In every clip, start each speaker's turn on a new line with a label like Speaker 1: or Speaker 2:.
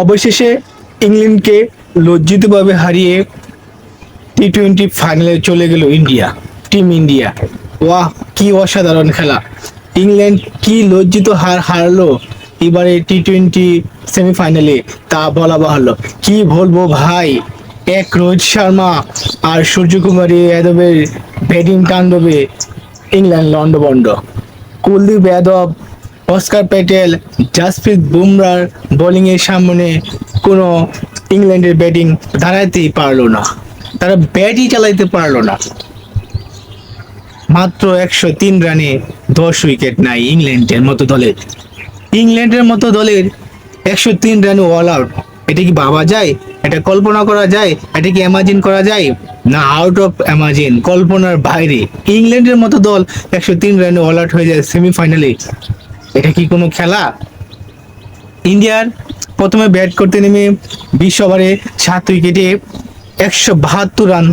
Speaker 1: অবশেষে ইংল্যান্ডকে লজ্জিতভাবে হারিয়ে টি টোয়েন্টি ফাইনালে চলে গেল ইন্ডিয়া, টিম ইন্ডিয়া। ওয়াহ, কি অসাধারণ খেলা। ইংল্যান্ড কি লজ্জিত হার হারলো এবারে টি টোয়েন্টি সেমিফাইনালে, তা বলা বাহুল্য। কি বলব ভাই? এক রোহিত শর্মা আর সূর্যকুমারী যাদবের ব্যাটিং তাণ্ডবে ইংল্যান্ড লন্ডবন্ড কুলদীপ যাদব অস্কার প্যাটেল, জাসপ্রীত বুমরার বোলিংয়ের সামনে কোনো ইংল্যান্ডের ব্যাটিং দাঁড়াতেই পারল না। তারা ব্যাটই চালাইতে পারল না। মাত্র একশো তিন রানে দশ উইকেট নাই ইংল্যান্ডের মতো দলের ইংল্যান্ডের মতো দলের একশো তিন রানে অল আউট এটা কি ভাবা যায়? এটা কল্পনা করা যায়? এটা কি অ্যামাজিন করা যায়? না আউট অফ অ্যামাজিন কল্পনার বাইরে। ইংল্যান্ডের মতো দল একশো তিন রানে অল আউট হয়ে যায় সেমিফাইনালে এটা কি কোনো খেলা? ইন্ডিয়ার প্রথমে ব্যাট করতে নেমে বিশ ওভারে সাত উইকেটে একশো বাহাত্তর রান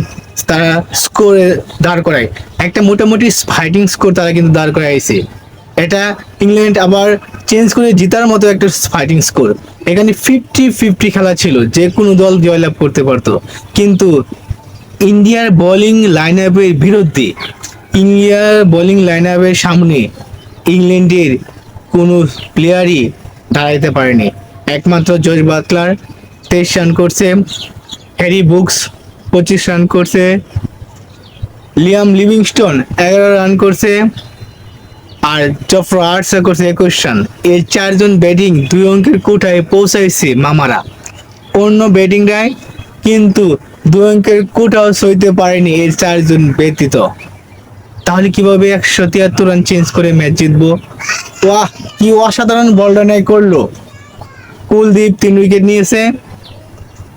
Speaker 1: তারা স্কোরে দাঁড় করায়। একটা মোটামুটি ফাইটিং স্কোর তারা কিন্তু দাঁড় করাইছে। এটা ইংল্যান্ড আবার চেঞ্জ করে জেতার মতো একটা ফাইটিং স্কোর এখানে ফিফটি ফিফটি খেলা ছিল, যে কোনো দল জয়লাভ করতে পারতো। কিন্তু ইন্ডিয়ার বোলিং লাইন আপের বিরুদ্ধে, ইন্ডিয়ার বোলিং লাইন আপের সামনে ইংল্যান্ডের কোনো প্লেয়ারই দাঁড়াইতে পারেনি। একমাত্র জর্জ বাটলার তেইশ রান করছে হ্যারি বুকস, পঁচিশ রান করছে লিয়াম লিভিংস্টোন, এগারো রান করছে আর জফর আর্টস করছে একুশ রান এই চারজন ব্যাটিং দুই অঙ্কের কোঠায় পৌঁছাইছে মামারা। অন্য ব্যাটিংরাই কিন্তু দুই অঙ্কের কোটাও সইতে পারেনি এই চারজন ব্যতীত। তাহলে কীভাবে একশো তিয়াত্তর রান চেঞ্জ করে ম্যাচ জিতবো? ওয়াহ, কি অসাধারণ বল রানাই করল। কুলদীপ তিন উইকেট নিয়েছে।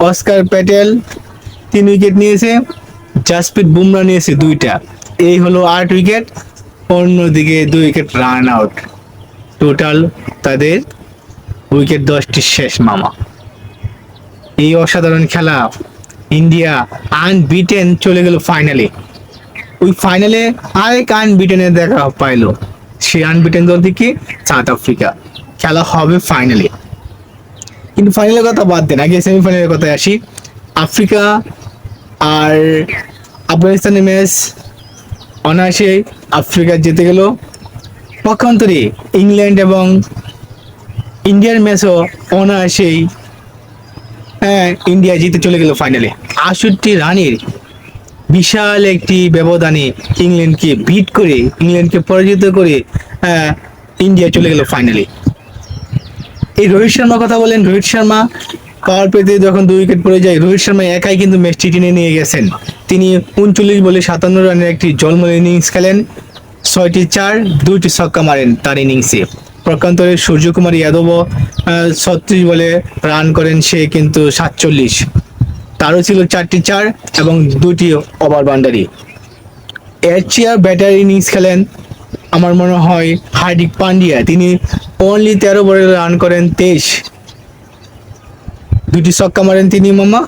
Speaker 1: অস্কার প্যাটেল তিন উইকেট নিয়েছে। জাসপ্রীত বুমরা নিয়েছে দুইটা। এই হলো আট উইকেট অন্যদিকে দুই উইকেট রান আউট টোটাল তাদের উইকেট দশটি শেষ, মামা। এই অসাধারণ খেলা, ইন্ডিয়া আনবিটেন চলে গেল ফাইনালে ওই ফাইনালে আরেক আনবিটেনের দেখা পাইলো। সেই আনবিটেন দল থেকে সাউথ আফ্রিকা। খেলা হবে ফাইনালে কিন্তু ফাইনালের কথা বাদ দেন, আগে সেমিফাইনালের কথায় আসি। আফ্রিকা আর আফগানিস্তানের ম্যাচ অনায়াসে আফ্রিকা জিতে গেল। পক্ষান্তরে ইংল্যান্ড এবং ইন্ডিয়ার ম্যাচও অনায়াসেই হ্যাঁ ইন্ডিয়া জিতে চলে গেল ফাইনালে আষট্টি রানের বিশাল একটি ব্যবধানে ইংল্যান্ডকে বিট করে, ইংল্যান্ডকে পরাজিত করে ইন্ডিয়া চলে গেল ফাইনালে এই রোহিত শর্মার কথা বলেন, রোহিত শর্মা পাওয়ার পেতে যখন দুই উইকেট পড়ে যায়, রোহিত শর্মা একাই কিন্তু ম্যাচটি টেনে নিয়ে গেছেন। তিনি উনচল্লিশ বলে সাতান্ন রানের একটি জলমল ইনিংস খেলেন, ছয়টি চার, দুইটি ছক্কা মারেন তার ইনিংসে প্রকান্তরে সূর্যকুমার যাদবও ছত্রিশ বলে রান করেন, সে কিন্তু সাতচল্লিশ। তারও ছিল চারটি চার এবং দুটি ওভার বাউন্ডারি। এর চেয়ার ব্যাটার ইনিংস খেলেন আমার মনে হয় হার্দিক পান্ডিয়া। তিনি অনলি তেরো বলে রান করেন তেইশ। দুটি ছক্কা মারেন তিনি, মামা।